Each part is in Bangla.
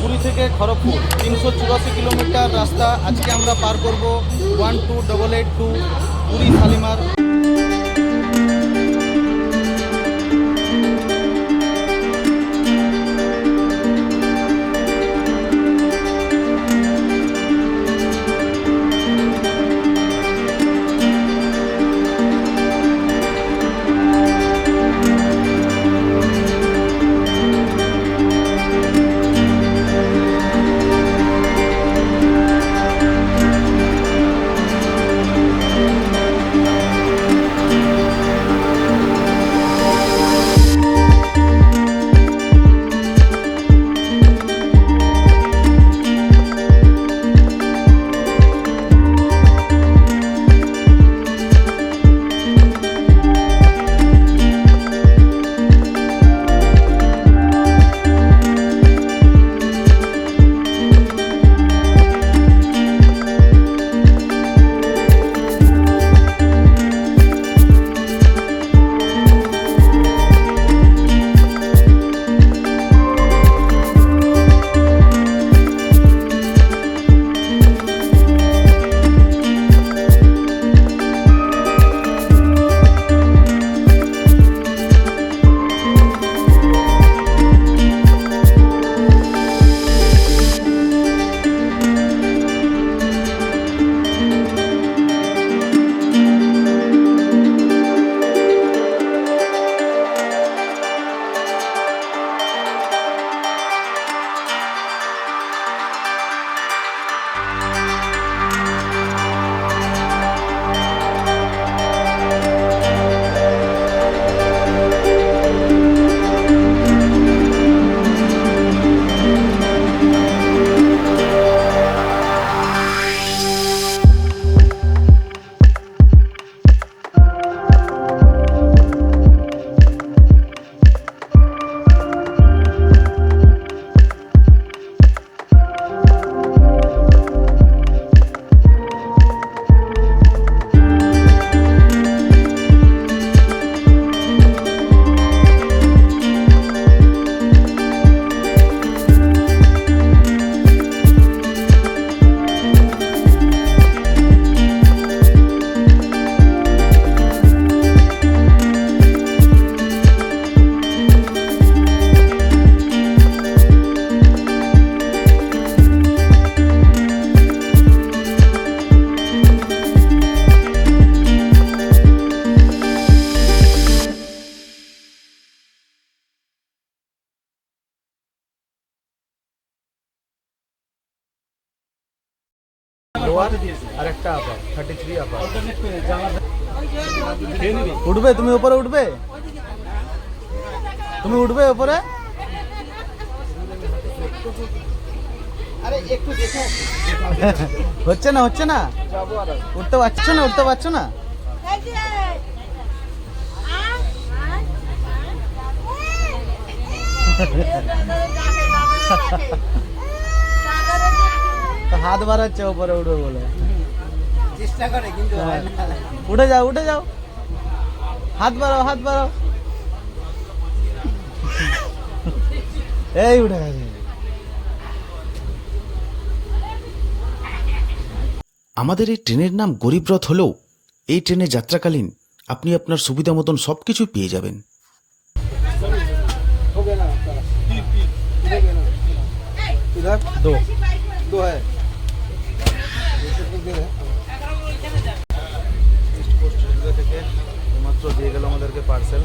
পুরী থেকে খড়গপুর, তিনশো চুরাশি কিলোমিটার রাস্তা আজকে আমরা পার করব। One two double eight two Puri, Shalimar. Lower আর একটা আপার থার্টি থ্রি আপার উঠবে তুমি উপরে উঠবে তুমি উঠবে উপরে হচ্ছে না হচ্ছে না উঠতে পারছ না উঠতে পারছ না তো হাত বাড়াচ্ছে উপরে উঠবে বলে চেষ্টা করে কিন্তু হ্যাঁ। উঠে যাও উঠে যাও হাত বাড়াও হাত বাড়াও এই উঠে গেছে আমাদের এই ট্রেনের নাম গরিবরথ হলেও এই ট্রেনে যাত্রাকালীন আপনি আপনার সুবিধা মতন সব কিছু পেয়ে যাবেন इधर দো दो है দিয়ে গেল আমাদেরকে পার্সেল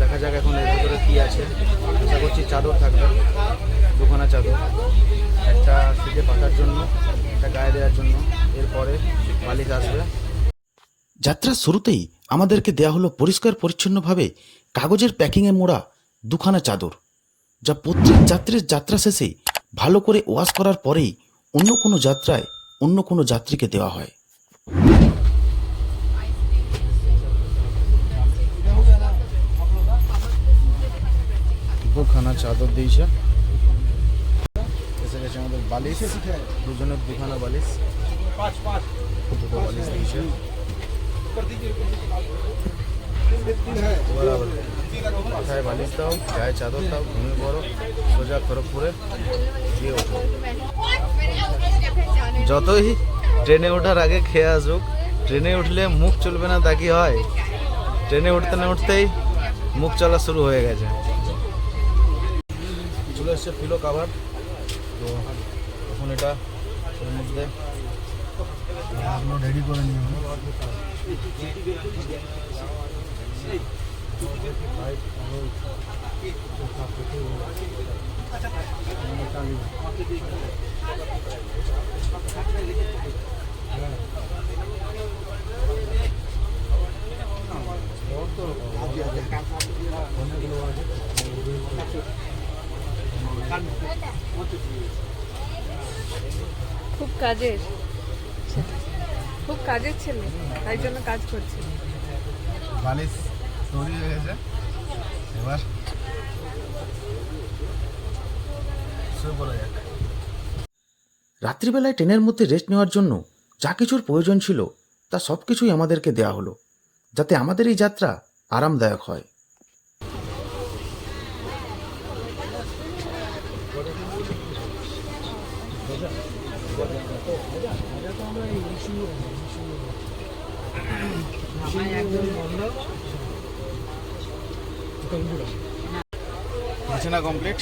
দেখা যাক এখন এর ভিতরে কী আছে। আশা করছি চাদর থাকবে। দুখানা চাদর। একটা শীতে পাতার জন্য, একটা গায়ে দেওয়ার জন্য। এরপরে বালিশ আসবে। যাত্রার শুরুতেই আমাদেরকে দেয়া হলো পরিষ্কার পরিচ্ছন্নভাবে কাগজের প্যাকিংয়ে মোড়া দুখানা চাদর, যা প্রত্যেক যাত্রীর যাত্রা শেষে ভালো করে ওয়াশ করার পরেই অন্য কোনো যাত্রায় অন্য কোনো যাত্রীকে দেওয়া হয়। দুখানা চাদর দিয়েছে। এসে গেছে আমাদের বালিশ। দুজনের দুখানা বালিশ। দুটো বালিশ দিয়েছে। দাও, গায়ে চাদর দাও, ঘুমিয়ে পড়ো, সোজা খড়গপুরে গিয়ে যতই ট্রেনে ওঠার আগে খেয়ে আসুক, ট্রেনে উঠলে মুখ চলবে না তা কি হয়? ট্রেনে উঠতে না উঠতেই মুখ চলা শুরু হয়ে গেছে। চলে এসছে ফিলো কাভার তো এখন এটা এর মধ্যে রেডি করে নিয়ে খুব কাজের। খুব কাজের ছেলে তাই জন্য কাজ করছে। বালিশ তৈরি হয়ে গেছে। এবার শুয়ে পড়া যাক। রাত্রিবেলায় ট্রেনের মধ্যে রেস্ট নেওয়ার জন্য যা কিছুর প্রয়োজন ছিল তা সব কিছুই আমাদেরকে দেওয়া হলো যাতে আমাদের এই যাত্রা আরামদায়ক হয়। বিছানা কমপ্লিট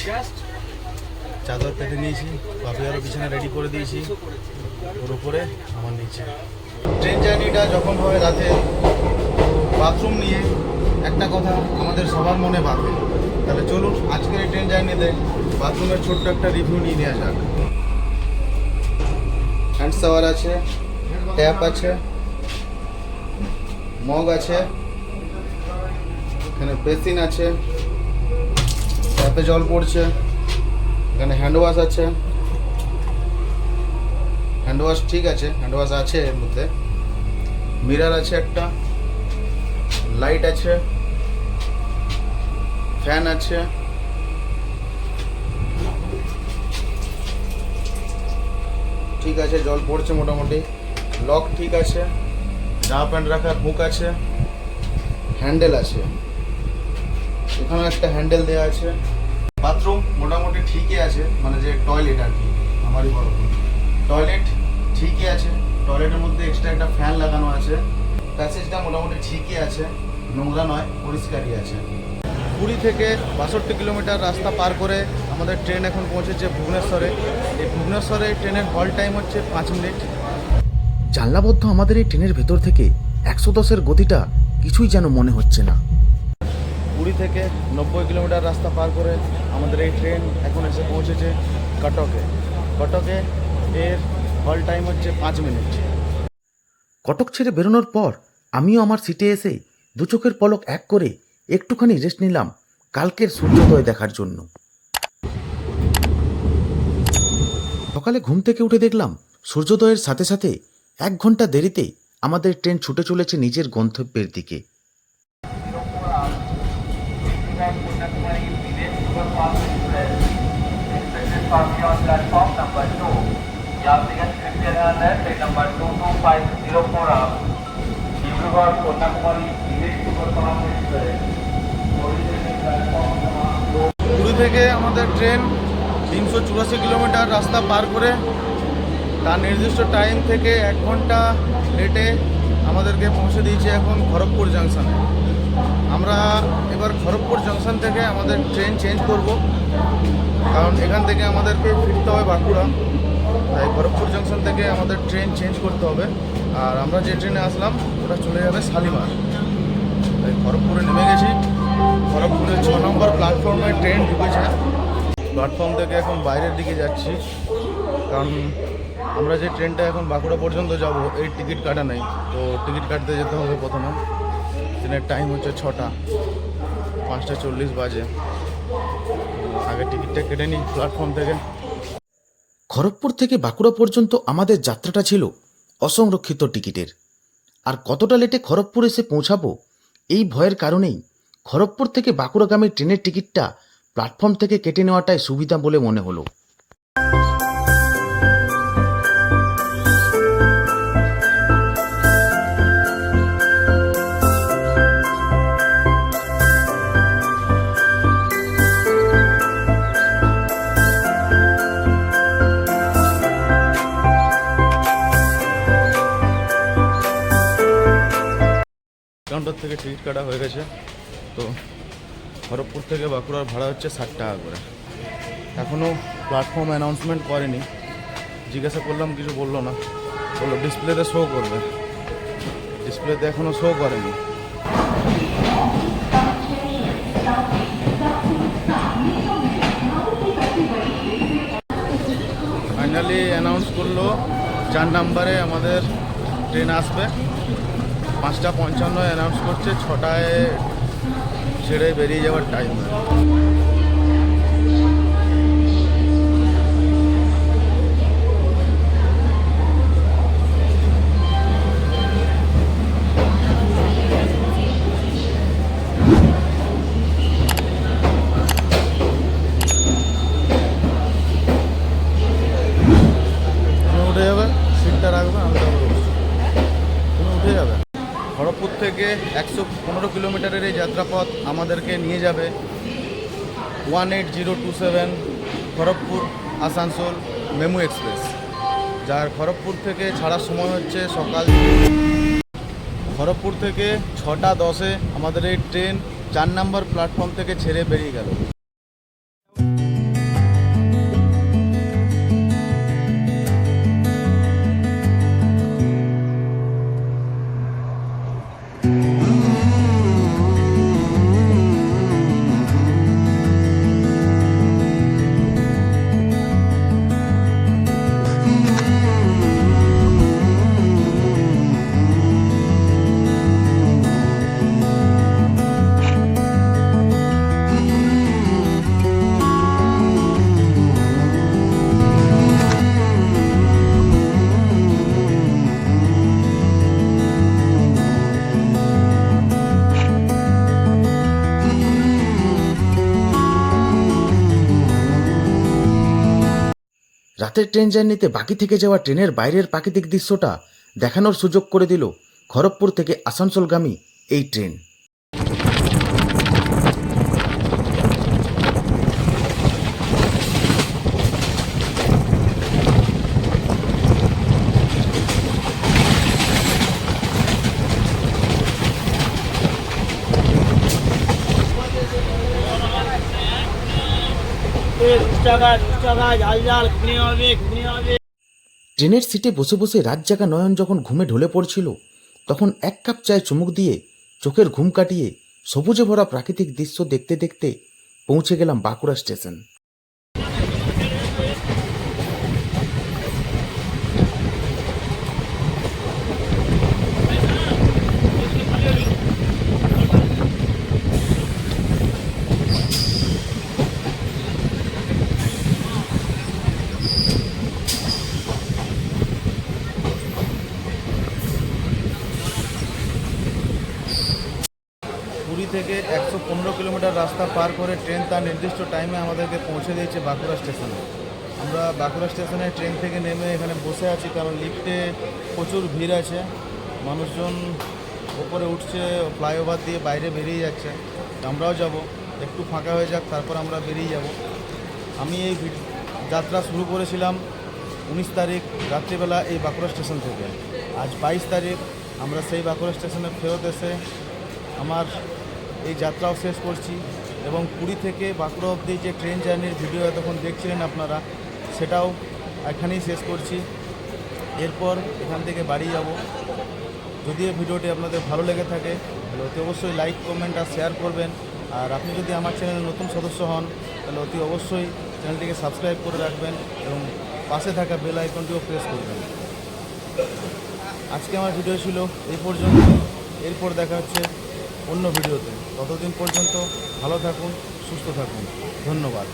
চাদর পেতে নিয়েছি বাপি আরও বিছানা রেডি করে দিয়েছি। ওর উপরে আমার নিচে। ট্রেন জার্নিটা যখন হয় রাতে বাথরুম নিয়ে একটা কথা আমাদের সবার মনে বাঁধে তাহলে চলুন আজকের এই ট্রেন জার্নিতে বাথরুমের ছোট্ট একটা রিভিউ নিয়ে নিয়ে যাক। হ্যান্ড শাওয়ার আছে ট্যাপ আছে। মগ আছে, এখানে বেসিন আছে, ট্যাপে জল পড়ছে, এখানে হ্যান্ড ওয়াশ আছে। হ্যান্ড ওয়াশ ঠিক আছে হ্যান্ড ওয়াশ আছে এর মধ্যে। মিরার আছে একটা লাইট আছে ফ্যান আছে। ঠিক আছে, জল পড়ছে মোটামুটি। লক ঠিক আছে। জামা প্যান্ট রাখার হুক আছে। হ্যান্ডেল আছে। এখানে একটা হ্যান্ডেল দেওয়া আছে। বাথরুম মোটামুটি ঠিকই আছে মানে যে টয়লেট আর কি, আমারই বড় টয়লেট ঠিকই আছে টয়লেটের মধ্যে এক্সট্রা একটা ফ্যান লাগানো আছে। প্যাসেজটা মোটামুটি ঠিকই আছে, নোংরা নয়, পরিষ্কারই আছে। পুরী থেকে বাষট্টি কিলোমিটার রাস্তা পার করে আমাদের ট্রেন এখন পৌঁছেছে ভুবনেশ্বরে। এই ভুবনেশ্বরে ট্রেনের হল টাইম হচ্ছে পাঁচ মিনিট। জানলাবদ্ধ আমাদের এই ট্রেনের ভেতর থেকে একশো দশের গতিটা কিছুই যেন মনে হচ্ছে না। পুরী থেকে নব্বই কিলোমিটার রাস্তা পার করে আমাদের এই ট্রেন এখন এসে পৌঁছেছে কটকে। কটকে এর হল টাইম হচ্ছে পাঁচ মিনিট। কটক ছেড়ে বেরোনোর পর আমিও আমার সিটে এসে দু চোখের পলক এক করে একটুখানি রেস্ট নিলাম কালকের সূর্যোদয় দেখার জন্য। সকালে ঘুম থেকে উঠে দেখলাম সূর্যোদয়ের সাথে সাথে এক ঘণ্টা দেরিতে আমাদের ট্রেন ছুটে চলেছে নিজের গন্তব্যের দিকে on platform number 2. Yatrigan Christian Airlines, train number 22504 up. Dibrugarh Kanyakumari বিদেশ সুপারফাস্ট এক্সপ্রেস পুরী থেকে আমাদের ট্রেন তিনশো চুরাশি কিলোমিটার রাস্তা পার করে তার নির্দিষ্ট টাইম থেকে এক ঘণ্টা লেটে আমাদেরকে পৌঁছে দিয়েছে এখন খড়গপুর জাংশনে আমরা এবার খড়গপুর জাংশন থেকে আমাদের ট্রেন চেঞ্জ করব। কারণ এখান থেকে আমাদেরকে ফিরতে হবে বাঁকুড়া। তাই খড়গপুর জাংশন থেকে আমাদের ট্রেন চেঞ্জ করতে হবে। আর আমরা যে ট্রেনে আসলাম, ওটা চলে যাবে শালিমার। তাই খড়গপুরে নেমে গেছি। খড়গপুরে ছ নম্বর প্ল্যাটফর্মে ট্রেন ঢুকেছে। প্ল্যাটফর্ম থেকে এখন বাইরের দিকে যাচ্ছি। কারণ আমরা যে ট্রেনটা এখন বাঁকুড়া পর্যন্ত যাব, এই টিকিট কাটা নেই। তো টিকিট কাটতে যেতে হবে প্রথমে। ট্রেনের টাইম হচ্ছে ছটা, পাঁচটা চল্লিশ বাজে। আগে টিকিটটা কেটে নিই প্ল্যাটফর্ম থেকে। খড়গপুর থেকে বাঁকুড়া পর্যন্ত আমাদের যাত্রাটা ছিল অসংরক্ষিত টিকিটের। আর কতটা লেটে খড়গপুর এসে পৌঁছাবো, এই ভয়ের কারণেই খড়গপুর থেকে বাঁকুড়াগামী ট্রেনের টিকিটটা প্ল্যাটফর্ম থেকে কেটে নেওয়াটাই সুবিধা বলে মনে হলো। কাটা হয়ে গেছে। তো খড়গপুর থেকে বাঁকুড়ার ভাড়া হচ্ছে ষাট টাকা করে। এখনও প্ল্যাটফর্ম অ্যানাউন্সমেন্ট করেনি। জিজ্ঞাসা করলাম, কিছু বলল না। বলল ডিসপ্লেতে শো করবে। ডিসপ্লেতে এখনও শো করেনি। ফাইনালি অ্যানাউন্স করল চার নাম্বারে আমাদের ট্রেন আসবে। পাঁচটা পঞ্চান্ন অ্যানাউন্স করছে ছটায় ছেড়ে বেরিয়ে যাওয়ার টাইম খড়গপুর থেকে একশো পনেরো কিলোমিটারের এই যাত্রাপথ আমাদেরকে নিয়ে যাবে। One eight zero two seven Kharagpur, Asansol, MEMU express. যার খড়গপুর থেকে ছাড়ার সময় হচ্ছে সকাল খড়গপুর থেকে ছটা দশে আমাদের এই ট্রেন চার নম্বর প্ল্যাটফর্ম থেকে ছেড়ে বেরিয়ে গেল। রাতের ট্রেন জার্নিতে বাকি থেকে যাওয়া ট্রেনের বাইরের প্রাকৃতিক দৃশ্যটা দেখানোর সুযোগ করে দিল খড়গপুর থেকে আসানসোলগামী এই ট্রেন। ট্রেনের সিটে বসে বসে রাত জাগা নয়ন যখন ঘুমে ঢলে পড়ছিল, তখন এক কাপ চায়ে চুমুক দিয়ে চোখের ঘুম কাটিয়ে সবুজে ভরা প্রাকৃতিক দৃশ্য দেখতে দেখতে পৌঁছে গেলাম বাঁকুড়া স্টেশন পুরী থেকে একশো পনেরো কিলোমিটার রাস্তা পার করে ট্রেন তার নির্দিষ্ট টাইমে আমাদেরকে পৌঁছে দিয়েছে বাঁকুড়া স্টেশনে আমরা বাঁকুড়া স্টেশনে ট্রেন থেকে নেমে এখানে বসে আছি কারণ লিফটে প্রচুর ভিড় আছে। মানুষজন ওপরে উঠছে ফ্লাইওভার দিয়ে বাইরে বেরিয়ে যাচ্ছে। আমরাও যাব, একটু ফাঁকা হয়ে যাক, তারপর আমরা বেরিয়ে যাব। আমি এই যাত্রা শুরু করেছিলাম উনিশ তারিখ রাত্রিবেলা এই বাঁকুড়া স্টেশন থেকে। আজ বাইশ তারিখ, আমরা সেই বাঁকুড়া স্টেশনে ফেরত এসে আমার এই যাত্রাও শেষ করছি। এবং পুরী থেকে বাঁকুড়া অবধি যে ট্রেন জার্নির ভিডিও এতক্ষণ দেখছিলেন আপনারা, সেটাও এখানেই শেষ করছি। এরপর এখান থেকে বাড়ি যাব। যদি এই ভিডিওটি আপনাদের ভালো লেগে থাকে, তাহলে অতি অবশ্যই লাইক কমেন্ট আর শেয়ার করবেন। আর আপনি যদি আমার চ্যানেলের নতুন সদস্য হন, তাহলে অতি অবশ্যই চ্যানেলটিকে সাবস্ক্রাইব করে রাখবেন এবং পাশে থাকা বেল আইকনটিও প্রেস করবেন। আজকে আমার ভিডিও ছিল এই পর্যন্ত। এরপর দেখা হচ্ছে অন্য ভিডিওতে। ততদিন পর্যন্ত ভালো থাকুন সুস্থ থাকুন। ধন্যবাদ।